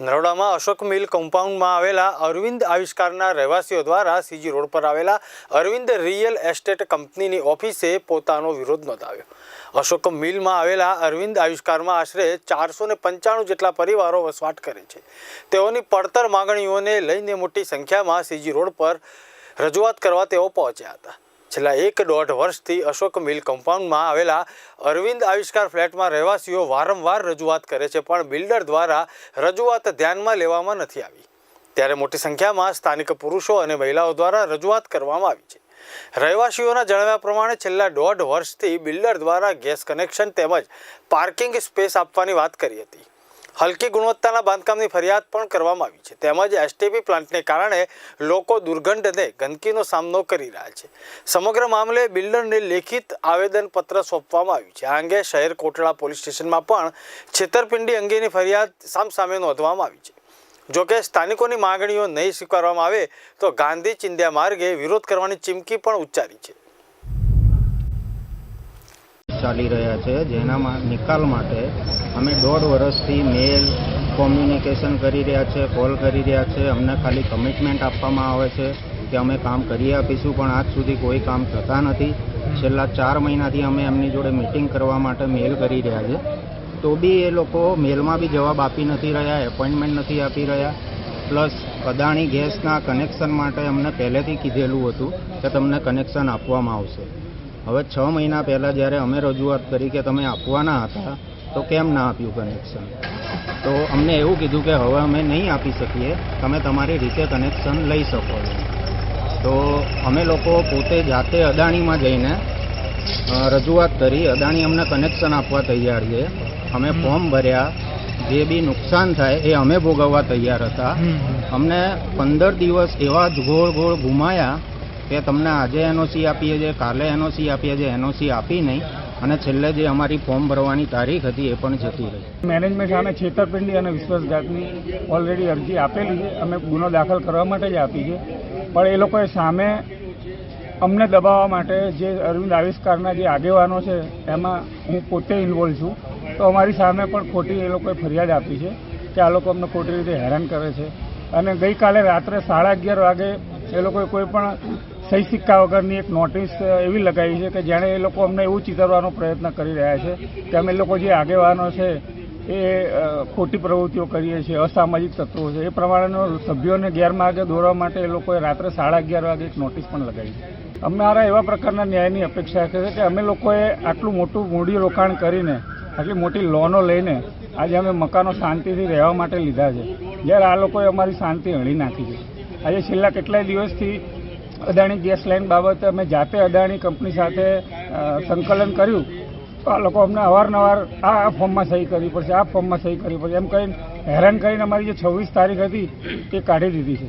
નરોડામાં અશોક મિલ કમ્પાઉન્ડમાં આવેલા અરવિંદ આવિષ્કારના રહેવાસીઓ દ્વારા સીજી રોડ પર આવેલા અરવિંદ રિયલ એસ્ટેટ કંપનીની ઓફિસે પોતાનો વિરોધ નોંધાવ્યો. અશોક મિલમાં આવેલા અરવિંદ આવિષ્કારમાં આશરે ચારસો ને પંચાણું જેટલા પરિવારો વસવાટ કરે છે. તેઓની પડતર માગણીઓને લઈને મોટી સંખ્યામાં સીજી રોડ પર રજૂઆત કરવા તેઓ પહોંચ્યા હતા. છેલ્લા એક દોઢ વર્ષથી અશોક મિલ કમ્પાઉન્ડમાં આવેલા અરવિંદ આવિષ્કાર ફ્લેટમાં રહેવાસીઓ વારંવાર રજૂઆત કરે છે, પણ બિલ્ડર દ્વારા રજૂઆત ધ્યાનમાં લેવામાં નથી આવી. ત્યારે મોટી સંખ્યામાં સ્થાનિક પુરુષો અને મહિલાઓ દ્વારા રજૂઆત કરવામાં આવી છે. રહેવાસીઓના જણાવ્યા પ્રમાણે છેલ્લા દોઢ વર્ષથી બિલ્ડર દ્વારા ગેસ કનેક્શન તેમજ પાર્કિંગ સ્પેસ આપવાની વાત કરી હતી. હલકી ગુણવત્તાના બાંધકામની ફરિયાદ પણ કરવામાં આવી છે. તેમજ એસટીપી પ્લાન્ટને કારણે લોકો દુર્ગંધ અને ગંદકીનો સામનો કરી રહ્યા છે. સમગ્ર મામલે બિલ્ડરને લેખિત આવેદનપત્ર સોંપવામાં આવ્યું છે. આ અંગે શહેર કોટડા પોલીસ સ્ટેશનમાં પણ છેતરપિંડી અંગેની ફરિયાદ સામસામે નોંધવામાં આવી છે. જોકે સ્થાનિકોની માગણીઓ નહીં સ્વીકારવામાં આવે તો ગાંધી ચિંધ્યા માર્ગે વિરોધ કરવાની ચીમકી પણ ઉચ્ચારી છે. ચાલી રહ્યા છે જેનામાં નિકાલ માટે અમે દોઢ વર્ષથી મેલ કોમ્યુનિકેશન કરી રહ્યા છે, કોલ કરી રહ્યા છે, અમને ખાલી કમિટમેન્ટ આપવામાં આવે છે કે અમે કામ કરી આપીશું, પણ આજ સુધી કોઈ કામ થતા નથી. છેલ્લા ચાર મહિનાથી અમે એમની જોડે મિટિંગ કરવા માટે મેલ કરી રહ્યા છે. તો બી એ લોકો મેલમાં બી જવાબ આપી નથી રહ્યા, એપોઇન્ટમેન્ટ નથી આપી રહ્યા. પ્લસ અદાણી ગેસના કનેક્શન માટે અમને પહેલેથી કીધેલું હતું કે તમને કનેક્શન આપવામાં આવશે. હવે છ મહિના પહેલાં જ્યારે અમે રજૂઆત કરી કે તમે આપવાના હતા તો કેમ ના આપ્યું કનેક્શન તો અમને એવું કીધું કે હવે અમે નહીં આપી શકીએ તમે તમારી રીતે કનેક્શન લઈ શકો છો. તો અમે લોકો પોતે જાતે અદાણીમાં જઈને રજૂઆત કરી અદાણી અમને કનેક્શન આપવા તૈયાર છે. અમે ફોર્મ ભર્યા. જે બી નુકસાન થાય એ અમે ભોગવવા તૈયાર હતા. અમને પંદર દિવસ એવા જ ગોળ ગોળ ઘુમાયા કે તમને આજે એનઓસી આપીએ છીએ, કાલે એનઓસી આપીએ છીએ, એનઓસી આપી નહીં. અને છેલ્લે જે અમારી ફોર્મ ભરવાની તારીખ હતી એ પણ જતી રહી. મેનેજમેન્ટ સામે છેતરપિંડી અને વિશ્વાસઘાતની ઓલરેડી અરજી આપેલી છે. અમે ગુનો દાખલ કરવા માટે જ આપી છે. પણ એ લોકોએ સામે અમને દબાવવા માટે જે અરવિંદ આવિષ્કારના જે આગેવાનો છે, એમાં હું પોતે ઇન્વોલ્વ છું. તો અમારી સામે પણ ખોટી એ લોકોએ ફરિયાદ આપી છે કે આ લોકો અમને ખોટી રીતે હેરાન કરે છે. અને ગઈકાલે રાત્રે સાડા અગિયાર વાગે એ લોકોએ કોઈ પણ સહી સિક્કા વગરની એક નોટિસ એવી લગાવી છે કે જેણે એ લોકો અમને એવું ચિતરવાનો પ્રયત્ન કરી રહ્યા છે કે અમે લોકો જે આગેવાનો છે એ ખોટી પ્રવૃત્તિઓ કરીએ છીએ, અસામાજિક તત્વો છે. એ પ્રમાણેનો સભ્યોને ગેરમાર્ગે દોરવા માટે એ લોકોએ રાત્રે સાડા અગિયાર વાગે એક નોટિસ પણ લગાવી અમારા એવા પ્રકારના ન્યાયની અપેક્ષા છે કે અમે લોકોએ આટલું મોટું મૂડી રોકાણ કરીને, આટલી મોટી લોનો લઈને આજે અમે મકાનો શાંતિથી રહેવા માટે લીધા છે. જ્યારે આ લોકોએ અમારી શાંતિ હળી નાખી છે. આજે છેલ્લા કેટલાય દિવસથી અદાણી ગેસ લાઇન બાબતે અમે જાતે અદાણી કંપની સાથે સંકલન કર્યું. તો આ લોકો અમને અવારનવાર આ ફોર્મમાં સહી કરવી પડશે, આ ફોર્મમાં સહી કરવી પડશે. એમ કહીને, હેરાન કરીને અમારી જે છવ્વીસ તારીખ હતી તે કાઢી દીધી છે.